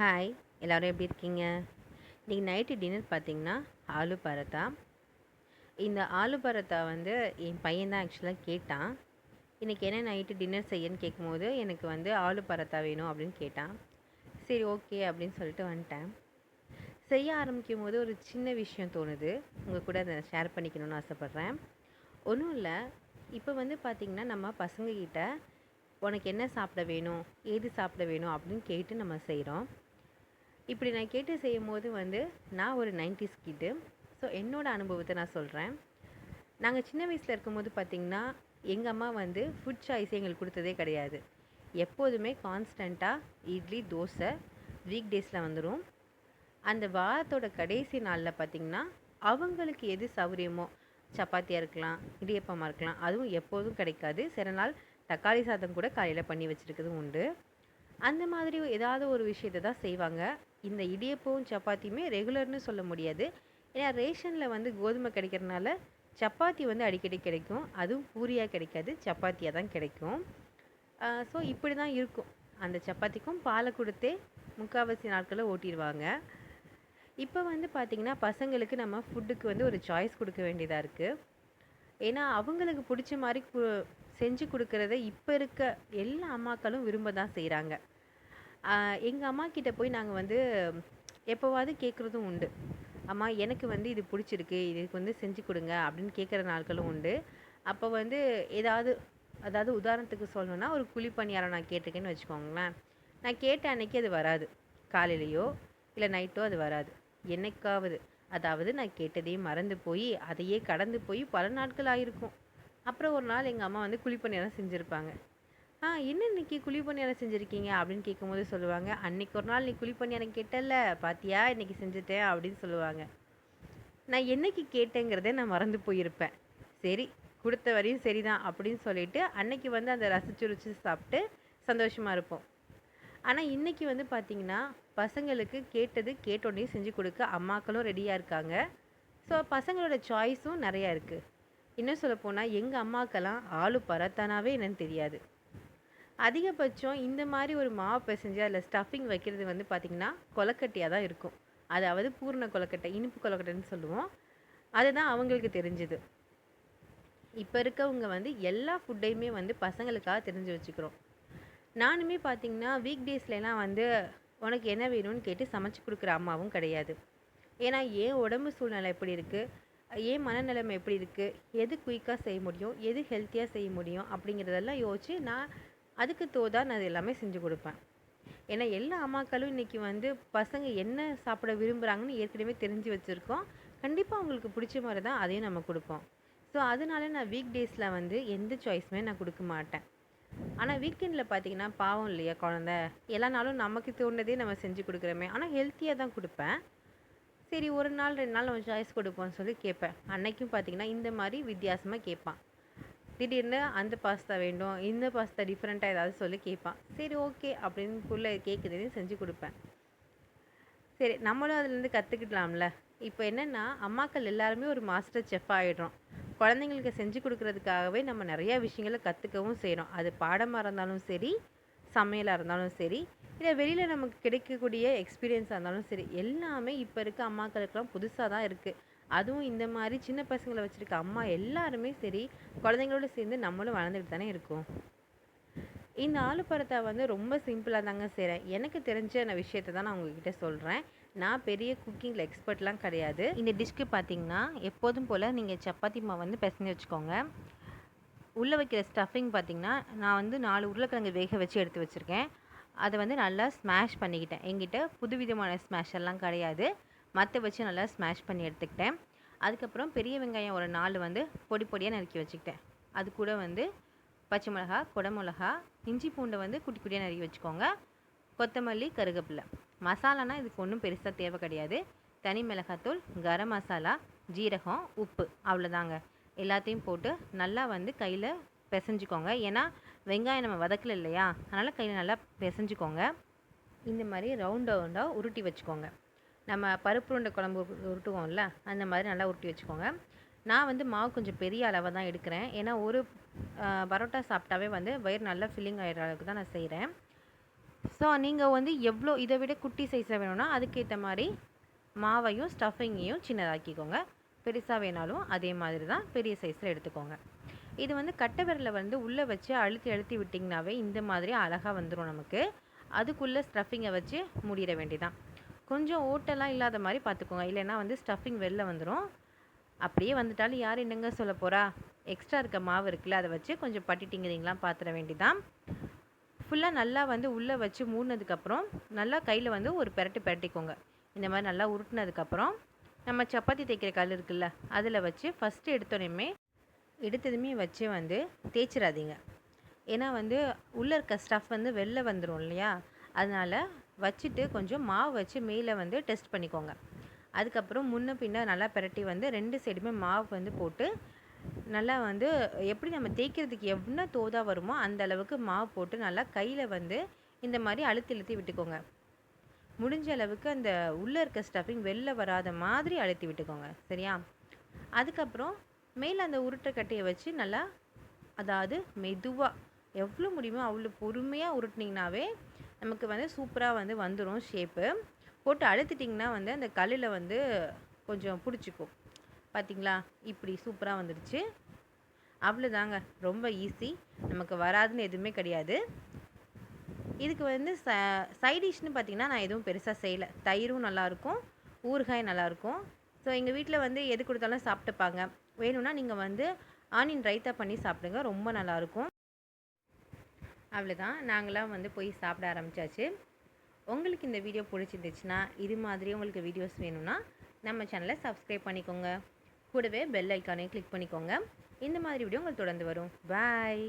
Hi எல்லோரும் எப்படி இருக்கீங்க? இன்றைக்கி நைட்டு டின்னர் பார்த்தீங்கன்னா ஆலு பரோட்டா. இந்த ஆலு பரோட்டா வந்து என் பையன் தான் ஆக்சுவலாக கேட்டான். இன்றைக்கி என்ன நைட்டு டின்னர் செய்யன்னு கேட்கும்போது எனக்கு வந்து ஆலு பரோட்டா வேணும் அப்படின்னு கேட்டான். சரி ஓகே அப்படின்னு சொல்லிட்டு வந்துட்டேன். செய்ய ஆரம்பிக்கும் போது ஒரு சின்ன விஷயம் தோணுது. உங்கள் கூட அதை ஷேர் பண்ணிக்கணும்னு ஆசைப்பட்றேன். ஒன்றும் இல்லை. இப்போ வந்து பார்த்திங்கன்னா நம்ம பசங்கக்கிட்ட உனக்கு என்ன சாப்பிட வேணும்? ஏது சாப்பிட வேணும்? அப்படின்னு கேட்டு நம்ம செய்கிறோம் இப்படி நான் கேட்டு செய்யும் போது வந்து நான் ஒரு நைன்டிஸ் கிட்டு ஸோ என்னோடய அனுபவத்தை நான் சொல்கிறேன் நாங்கள் சின்ன வயசில் இருக்கும்போது பார்த்திங்கன்னா எங்கள் அம்மா வந்து ஃபுட் சாய்ஸ் எங்களுக்கு கொடுத்ததே கிடையாது. எப்போதுமே கான்ஸ்டண்ட்டாக இட்லி தோசை வீக் டேஸில் வந்துடும் அந்த வாரத்தோட கடைசி நாளில் பார்த்திங்கன்னா அவங்களுக்கு எது சௌகரியமோ சப்பாத்தியாக இருக்கலாம் இடியப்பமாக இருக்கலாம் அதுவும் எப்போதும் கிடைக்காது. சில நாள் தக்காளி சாதம் கூட காலையில் பண்ணி வச்சுருக்கிறதும் உண்டு. அந்த மாதிரி ஏதாவது ஒரு விஷயத்தை தான் செய்வாங்க. இந்த இடியப்பவும் சப்பாத்தியுமே ரெகுலர்னு சொல்ல முடியாது. ஏன்னா ரேஷனில் வந்து கோதுமை கிடைக்கிறனால சப்பாத்தி வந்து அடிக்கடி கிடைக்கும். அதுவும் பூரியாக கிடைக்காது சப்பாத்தியாக தான் கிடைக்கும். ஸோ இப்படி தான் இருக்கும். அந்த சப்பாத்திக்கும் பாலை கொடுத்தே முக்கால்வாசி நாட்களை ஓட்டிடுவாங்க. இப்போ வந்து பார்த்திங்கன்னா பசங்களுக்கு நம்ம ஃபுட்டுக்கு வந்து ஒரு சாய்ஸ் கொடுக்க வேண்டியதாக இருக்குது ஏன்னா அவங்களுக்கு பிடிச்ச மாதிரி செஞ்சு கொடுக்குறத இப்போ இருக்க எல்லா அம்மாக்களும் விரும்ப தான் செய்கிறாங்க எங்கள் அம்மா கிட்டே போய் நாங்கள் வந்து எப்போவாவது கேட்குறதும் உண்டு. அம்மா எனக்கு வந்து இது பிடிச்சிருக்கு இதுக்கு வந்து செஞ்சு கொடுங்க அப்படின்னு கேட்குற நாட்களும் உண்டு. அப்போ வந்து ஏதாவது அதாவது உதாரணத்துக்கு சொல்லணுன்னா ஒரு குழி பணியாரம் நான் கேட்டிருக்கேன்னு வச்சுக்கோங்களேன். நான் கேட்ட அன்னைக்கு அது வராது. காலையிலையோ இல்லை நைட்டோ அது வராது. என்னைக்காவது. அதாவது நான் கேட்டதையும் மறந்து போய் அதையே கடந்து போய் பல நாட்கள் ஆகிருக்கும் அப்புறம் ஒரு நாள் எங்கள் அம்மா வந்து குழிப்பணியாரம் செஞ்சுருப்பாங்க. ஆ என்ன இன்னைக்கு குழிப்பணியாரம் செஞ்சுருக்கீங்க? அப்படின்னு கேட்கும்போது சொல்லுவாங்க அன்னைக்கு ஒரு நாள் நீ குழிப்பணியாரம் கேட்டல பாத்தியா? இன்னைக்கு செஞ்சுட்டேன் அப்படின்னு சொல்லுவாங்க. நான் என்னைக்கு கேட்டேங்கிறதே நான் மறந்து போயிருப்பேன். சரி கொடுத்த வரையும் சரிதான் அப்படின்னு சொல்லிட்டு அன்னைக்கு வந்து அந்த ரசிச்சு ருச்சி சாப்பிட்டு சந்தோஷமாக இருப்போம். ஆனால் இன்றைக்கி வந்து பார்த்திங்கன்னா பசங்களுக்கு கேட்டது கேட்டோடனே செஞ்சு கொடுக்க அம்மாக்களும் ரெடியாக இருக்காங்க. ஸோ பசங்களோட சாய்ஸும் நிறையா இருக்குது இன்னும் சொல்லப்போனால் எங்கள் அம்மாக்கெல்லாம் ஆளு பரத்தானாவே என்னன்னு தெரியாது. அதிகபட்சம் இந்த மாதிரி ஒரு மாவு பிசைஞ்சு அதில் ஸ்டஃபிங் வைக்கிறது வந்து பார்த்திங்கன்னா கொலக்கட்டையாக தான் இருக்கும். அதாவது பூர்ண கொலக்கட்டை இனிப்பு கொலக்கட்டைன்னு சொல்லுவோம். அதுதான் அவங்களுக்கு தெரிஞ்சுது. இப்போ இருக்கவங்க வந்து எல்லா ஃபுட்டையுமே வந்து பசங்களுக்காக தெரிஞ்சு வச்சுக்கிறோம். நானுமே பார்த்திங்கன்னா வீக் டேஸ்லலாம் வந்து உனக்கு என்ன வேணும்னு கேட்டு சமைச்சு கொடுக்குற அம்மாவும் கிடையாது. ஏன்னா ஏன் உடம்பு சூழ்நிலை எப்படி இருக்குது ஏன் மனநிலைமை எப்படி இருக்குது எது குயிக்காக செய்ய முடியும்? எது ஹெல்த்தியாக செய்ய முடியும்? அப்படிங்கிறதெல்லாம் யோசித்து நான் அதுக்கு தோதா நான் எல்லாமே செஞ்சு கொடுப்பேன். ஏன்னா எல்லா அம்மாக்களும் இன்றைக்கி வந்து பசங்க என்ன சாப்பிட விரும்புகிறாங்கன்னு ஏற்கனவே தெரிஞ்சு வச்சுருக்கோம். கண்டிப்பாக அவங்களுக்கு பிடிச்ச மாதிரி தான் அதையும் நம்ம கொடுப்போம். ஸோ அதனால நான் வீக் டேஸில் வந்து எந்த சாய்ஸுமே நான் கொடுக்க மாட்டேன். ஆனால் வீக்கெண்டில் பார்த்தீங்கன்னா பாவம் இல்லையா குழந்த? எல்லா நாளும் நமக்கு தோணுனதே நம்ம செஞ்சு கொடுக்குறோமே. ஆனால் ஹெல்த்தியாக தான் கொடுப்பேன். சரி ஒரு நாள் ரெண்டு நாள் நம்ம சாய்ஸ் கொடுப்போம்னு சொல்லி கேட்பேன். அன்னைக்கும் பார்த்தீங்கன்னா இந்த மாதிரி வித்தியாசமாக கேட்பான். திடீர்னு அந்த பாஸ்தா வேண்டும் இந்த பாஸ்தா டிஃப்ரெண்ட்டாக ஏதாவது சொல்லி கேட்பான். சரி ஓகே அப்படின்னு புள்ள கேட்குதுன்னு செஞ்சு கொடுப்பேன். சரி நம்மளும் அதுலேருந்து கற்றுக்கிடலாம்ல இப்போ என்னென்னா அம்மாக்கள் எல்லாருமே ஒரு மாஸ்டர் செஃப் ஆகிடுறோம் குழந்தைங்களுக்கு செஞ்சு கொடுக்குறதுக்காகவே நம்ம நிறையா விஷயங்களை கற்றுக்கவும் செய்கிறோம் அது பாடமாக இருந்தாலும் சரி சமையலாக இருந்தாலும் சரி இல்லை வெளியில் நமக்கு கிடைக்கக்கூடிய எக்ஸ்பீரியன்ஸாக இருந்தாலும் சரி எல்லாமே இப்போ இருக்க அம்மாக்களுக்கெல்லாம் புதுசாக தான் இருக்குது அதுவும் இந்த மாதிரி சின்ன பசங்களை வச்சுருக்க அம்மா எல்லாருமே சரி குழந்தைங்களோட சேர்ந்து நம்மளும் வளர்ந்துட்டு தானே இருக்கோம். இந்த ஆலு பரோட்டா வந்து ரொம்ப சிம்பிளாக தாங்க செய்கிறேன் எனக்கு தெரிஞ்ச விஷயத்தை தான் நான் உங்ககிட்ட சொல்கிறேன் நான் பெரிய குக்கிங்கில் எக்ஸ்பர்ட்லாம் கிடையாது. இந்த டிஷ்க்கு பார்த்தீங்கன்னா எப்போதும் போல் நீங்கள் சப்பாத்தி மாவு வந்து பிசைஞ்சு வச்சுக்கோங்க. உள்ளே வைக்கிற ஸ்டஃபிங் பார்த்தீங்கன்னா நான் வந்து நாலு உருளைக்கிழங்கு வேக வச்சு எடுத்து வச்சுருக்கேன். அதை வந்து நல்லா ஸ்மாஷ் பண்ணிக்கிட்டேன். எங்கிட்ட புதுவிதமான ஸ்மாஷ் எல்லாம் கிடையாது. மற்ற வச்சு நல்லா ஸ்மாஷ் பண்ணி எடுத்துக்கிட்டேன். அதுக்கப்புறம் பெரிய வெங்காயம் ஒரு நாலு வந்து பொடி பொடியாக நறுக்கி வச்சுக்கிட்டேன். அது கூட வந்து பச்சை மிளகா குடமிளகா இஞ்சி பூண்டை வந்து குட்டி குட்டியாக நறுக்கி வச்சுக்கோங்க. கொத்தமல்லி கருகப்பில்லை. மசாலானா இதுக்கு ஒன்றும் பெருசாக தேவை கிடையாது. தனி மிளகாத்தூள் கரம் மசாலா ஜீரகம் உப்பு அவ்வளோதாங்க எல்லாத்தையும் போட்டு நல்லா வந்து கையில் பிசைஞ்சிக்கோங்க. ஏன்னா வெங்காயம் நம்ம வதக்கல இல்லையா? அதனால் கையில் நல்லா பிசைஞ்சிக்கோங்க. இந்த மாதிரி ரவுண்ட் ரவுண்டாக உருட்டி வச்சுக்கோங்க. நம்ம பருப்பு உருண்டை குழம்பு உருட்டுவோம்ல அந்த மாதிரி நல்லா உருட்டி வச்சுக்கோங்க. நான் வந்து மாவு கொஞ்சம் பெரிய அளவாக தான் எடுக்கிறேன். ஏன்னா ஒரு பரோட்டா சாப்பிட்டாவே வந்து வயிறு நல்லா ஃபில்லிங் ஆகிற அளவுக்கு தான் நான் செய்கிறேன் ஸோ நீங்கள் வந்து எவ்வளோ இதை விட குட்டி சைஸாக வேணும்னா அதுக்கேற்ற மாதிரி மாவையும் ஸ்டஃபிங்கையும் சின்னதாக்கிக்கோங்க. பெருசாக வேணாலும் அதே மாதிரி தான் பெரிய சைஸில் எடுத்துக்கோங்க. இது வந்து கட்டை விரலை வந்து உள்ளே வச்சு அழுத்தி அழுத்தி விட்டிங்கனாவே இந்த மாதிரி அழகாக வந்துடும் நமக்கு. அதுக்குள்ளே ஸ்டஃபிங்கை வச்சு மூடிட வேண்டியதான் கொஞ்சம் ஓட்டெல்லாம் இல்லாத மாதிரி பார்த்துக்கோங்க. இல்லைன்னா வந்து ஸ்டஃபிங் வெளில வந்துடும் அப்படியே வந்துட்டாலும் யார் என்னங்க சொல்ல போகிறா எக்ஸ்ட்ரா இருக்க மாவு இருக்குல்ல அதை வச்சு கொஞ்சம் பட்டிட்டிங்கிறீங்களாம் பாத்திர வேண்டிதான். ஃபுல்லாக நல்லா வந்து உள்ளே வச்சு மூடினதுக்கப்புறம் நல்லா கையில் வந்து ஒரு பெரட்டு பெரட்டிக்கோங்க. இந்த மாதிரி நல்லா உருட்டினதுக்கப்புறம் நம்ம சப்பாத்தி தேய்க்கிற கல் இருக்குல்ல அதில் வச்சு ஃபஸ்ட்டு எடுத்தோடனே எடுத்ததுமே வச்சு வந்து தேய்ச்சிடாதீங்க ஏன்னா வந்து உள்ளே இருக்க ஸ்டஃப் வந்து வெளில வந்துடும் இல்லையா? அதனால் வச்சுட்டு கொஞ்சம் மாவு வச்சு மேலே வந்து டெஸ்ட் பண்ணிக்கோங்க. அதுக்கப்புறம் முன்ன பின்ன நல்லா பிரட்டி வந்து ரெண்டு சைடுமே மாவு வந்து போட்டு நல்லா வந்து எப்படி நம்ம தேய்க்கிறதுக்கு எவ்வளோ தோதாக வருமோ அந்த அளவுக்கு மாவு போட்டு நல்லா கையில் வந்து இந்த மாதிரி அழுத்தி இழுத்தி விட்டுக்கோங்க. முடிஞ்ச அளவுக்கு அந்த உள்ளே இருக்க ஸ்டஃபிங் வெளில வராத மாதிரி அழுத்தி விட்டுக்கோங்க. சரியா? அதுக்கப்புறம் மேலே அந்த உருட்டைக்கட்டையை வச்சு நல்லா அதாவது மெதுவாக எவ்வளோ முடியுமோ அவ்வளோ பொறுமையாக உருட்டினீங்கனாவே நமக்கு வந்து சூப்பராக வந்து வந்துடும் ஷேப்பு போட்டு அழுத்திட்டிங்கன்னா வந்து அந்த கல்லில் வந்து கொஞ்சம் பிடிச்சிக்கும். பார்த்திங்களா இப்படி சூப்பராக வந்துடுச்சு. அவ்வளோதாங்க ரொம்ப ஈஸி நமக்கு வராதுன்னு எதுவுமே கிடையாது. இதுக்கு வந்து ச சைடிஷ்னு பார்த்திங்கன்னா நான் எதுவும் பெருசாக செய்யலை. தயிரும் நல்லாயிருக்கும் ஊறுகாய் நல்லாயிருக்கும் ஸோ எங்கள் வீட்டில் வந்து எது கொடுத்தாலும் சாப்பிட்டுப்பாங்க. வேணும்னா நீங்கள் வந்து ஆனியன் ரைத்தா பண்ணி சாப்பிடுங்க. ரொம்ப நல்லாயிருக்கும் அவ்வளோதான் நாங்களாம் வந்து போய் சாப்பிட ஆரம்பித்தாச்சு உங்களுக்கு இந்த வீடியோ பிடிச்சிருந்துச்சுன்னா இது மாதிரி உங்களுக்கு வீடியோஸ் வேணும்னா நம்ம சேனலை சப்ஸ்கிரைப் பண்ணிக்கோங்க. கூடவே பெல் ஐக்கானையும் கிளிக் பண்ணிக்கோங்க. இந்த மாதிரி வீடியோ உங்களுக்கு தொடர்ந்து வரும். பாய்